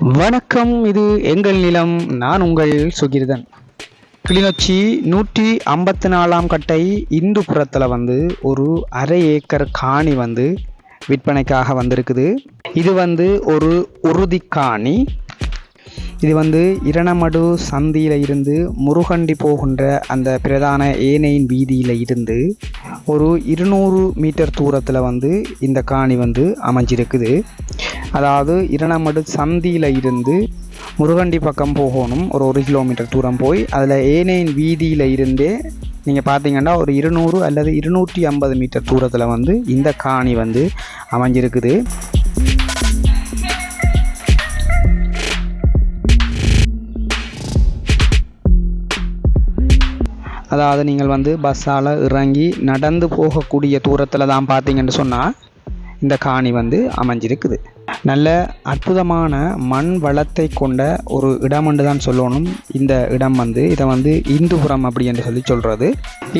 வணக்கம் இது எங்கள் நிலம் நான் உங்கள் சுகிர்தன். கிளிநொச்சி நூற்றி ஐம்பத்தி நாலாம் கட்டை இந்துப்புறத்தில் வந்து ஒரு அரை ஏக்கர் காணி வந்து விற்பனைக்காக வந்திருக்குது. இது வந்து ஒரு உறுதி காணி இது வந்து இரணமடு சந்தியில் இருந்து முருகண்டி போகின்ற அந்த பிரதான ஏனையின் வீதியில் இருந்து ஒரு இருநூறு மீட்டர் தூரத்தில் வந்து இந்த காணி வந்து அமைஞ்சிருக்குது. அதாவது இரணமடு சந்தியில் இருந்து முருகண்டி பக்கம் போகணும். ஒரு ஒரு கிலோமீட்டர் தூரம் போய் அதில் ஏனையின் வீதியில் இருந்தே நீங்கள் பார்த்தீங்கன்னா ஒரு இருநூறு அல்லது இருநூற்றி ஐம்பது மீட்டர் தூரத்தில் வந்து இந்த காணி வந்து அமைஞ்சிருக்குது. அதாவது நீங்கள் வந்து பஸ்ஸால் இறங்கி நடந்து போகக்கூடிய தூரத்தில் தான் பார்த்தீங்கன்னு சொன்னால் இந்த காணி வந்து அமைஞ்சிருக்குது. நல்ல அற்புதமான மண் வளத்தை கொண்ட ஒரு இடம் என்று தான் சொல்லணும். இந்த இடம் வந்து இதை வந்து இந்துபுரம் அப்படி என்று சொல்லி சொல்கிறது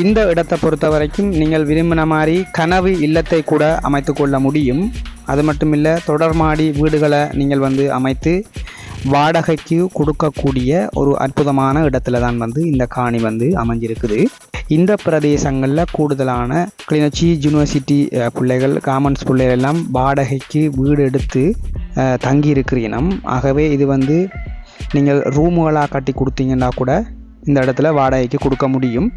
இந்த இடத்தை பொறுத்த வரைக்கும் நீங்கள் விரும்பின மாதிரி கனவு இல்லத்தை கூட அமைத்து கொள்ள முடியும். அது மட்டும் இல்லை தொடர்மாடி வீடுகளை நீங்கள் வந்து அமைத்து வாடகைக்கு கொடுக்கக்கூடிய ஒரு அற்புதமான இடத்துல தான் வந்து இந்த காணி வந்து அமைஞ்சிருக்குது. இந்த பிரதேசங்களில் கூடுதலான கிளிநொச்சி யூனிவர்சிட்டி பிள்ளைகள் காமன்ஸ் பிள்ளைகள் எல்லாம் வாடகைக்கு வீடு எடுத்து தங்கி இருக்கிற இனம். ஆகவே இது வந்து நீங்கள் ரூமுகளாக கட்டி கொடுத்தீங்கன்னா கூட இந்த இடத்துல வாடகைக்கு கொடுக்க முடியும்.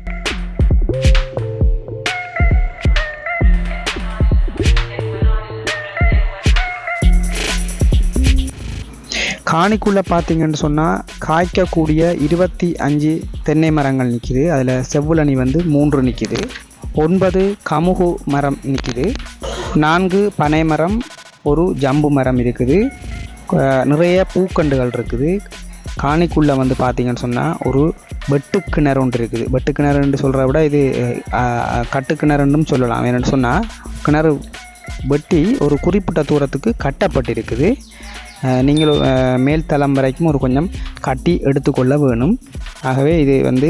காணிக்குள்ளே பார்த்தீங்கன்னு சொன்னால் காய்க்கக்கூடிய இருபத்தி அஞ்சு தென்னை மரங்கள் நிற்கிது அதில் செவ்வுளனி வந்து மூன்று நிற்கிது ஒன்பது கமுகு மரம் நிற்கிது நான்கு பனை மரம் ஒரு ஜம்பு மரம் இருக்குது. நிறைய பூக்கண்டுகள் இருக்குது. காணிக்குள்ளே வந்து பார்த்தீங்கன்னு சொன்னால் ஒரு வெட்டு கிணறு ஒன்று இருக்குது. வெட்டு கிணறுன்னு சொல்கிறத விட இது கட்டு கிணறுன்னு சொல்லலாம். என்னென்னு சொன்னால் கிணறு வெட்டி ஒரு குறிப்பிட்ட தூரத்துக்கு கட்டப்பட்டிருக்குது. நீங்கள் மேல் தளம் வரைக்கும் ஒரு கொஞ்சம் கட்டி எடுத்துக்கொள்ள வேணும். ஆகவே இது வந்து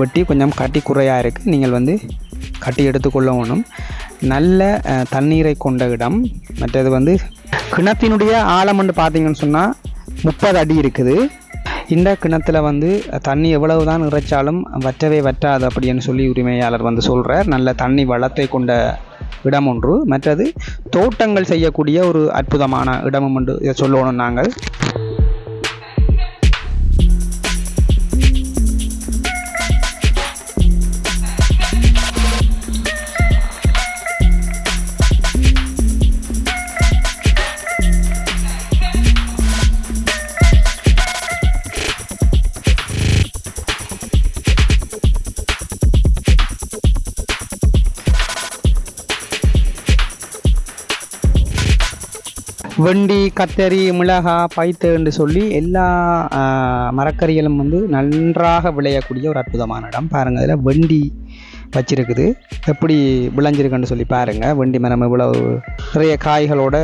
வெட்டி கொஞ்சம் கட்டி குறையாக இருக்குது நீங்கள் வந்து கட்டி எடுத்துக்கொள்ள வேணும். நல்ல தண்ணீரை கொண்ட இடம். மற்றது வந்து கிணத்தினுடைய ஆழம்னு பார்த்தீங்கன்னு சொன்னால் முப்பது அடி இருக்குது. இந்த கிணத்துல வந்து தண்ணி எவ்வளவு தான் இறைச்சாலும் வற்றவே வற்றாது அப்படின்னு சொல்லி உரிமையாளர் வந்து சொல்கிறார் நல்ல தண்ணி வளத்தை கொண்ட இடம் ஒன்று. மற்றது தோட்டங்கள் செய்யக்கூடிய ஒரு அற்புதமான இடமும் உண்டு. இதை சொல்லணும் நாங்கள் வெண்டி கத்தரி மிளகா பைத்து என்று சொல்லி எல்லா மரக்கறிகளும் வந்து நன்றாக விளையக்கூடிய ஒரு அற்புதமான இடம். பாருங்கள் அதில் வெண்டி வச்சிருக்குது. எப்படி விளைஞ்சிருக்குன்னு சொல்லி பாருங்கள் வெண்டி மரம் இவ்வளவு நிறைய காய்களோட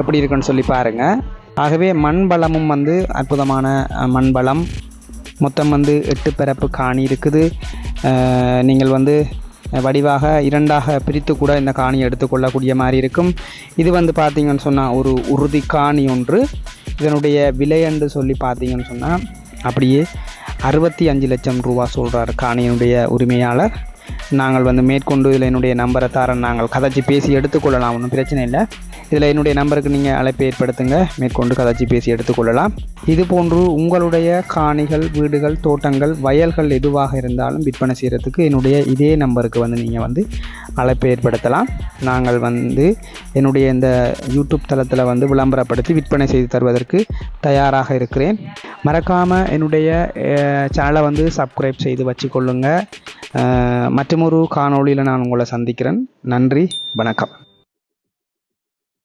எப்படி இருக்குன்னு சொல்லி பாருங்கள் ஆகவே மண் பலமும் வந்து அற்புதமான மண் பலம் மொத்தம் வந்து எட்டு பிறப்பு காணி இருக்குது. நீங்கள் வந்து வடிவாக இரண்டாக பிரித்து கூட இந்த காணியை எடுத்துக்கொள்ளக்கூடிய மாதிரி இருக்கும். இது வந்து பார்த்தீங்கன்னு சொன்னால் ஒரு உறுதி காணி ஒன்று. இதனுடைய விலை என்று சொல்லி பார்த்தீங்கன்னு சொன்னால் அப்படியே அறுபத்தி அஞ்சு லட்சம் ரூபா சொல்கிறார் காணியினுடைய உரிமையாளர். நாங்கள் வந்து மேற்கொண்டு இதில் என்னுடைய நம்பரை தரேன் நாங்கள் கதைச்சி பேசி எடுத்துக்கொள்ளலாம் ஒன்றும் பிரச்சனை இல்லை. இதில் என்னுடைய நம்பருக்கு நீங்கள் அழைப்பு ஏற்படுத்துங்க மேற்கொண்டு கதைச்சி பேசி எடுத்துக்கொள்ளலாம். இது போன்று உங்களுடைய காணிகள் வீடுகள் தோட்டங்கள் வயல்கள் எதுவாக இருந்தாலும் விற்பனை செய்கிறதுக்கு என்னுடைய இதே நம்பருக்கு வந்து நீங்கள் வந்து அழைப்பு ஏற்படுத்தலாம். நாங்கள் வந்து என்னுடைய இந்த யூடியூப் தளத்தில் வந்து விளம்பரப்படுத்தி விற்பனை செய்து தருவதற்கு தயாராக இருக்கிறேன். மறக்காமல் என்னுடைய சேனலை வந்து சப்ஸ்கிரைப் செய்து வச்சுக்கொள்ளுங்க ஒரு காணொளியில் நான் உங்களை சந்திக்கிறேன். நன்றி வணக்கம்.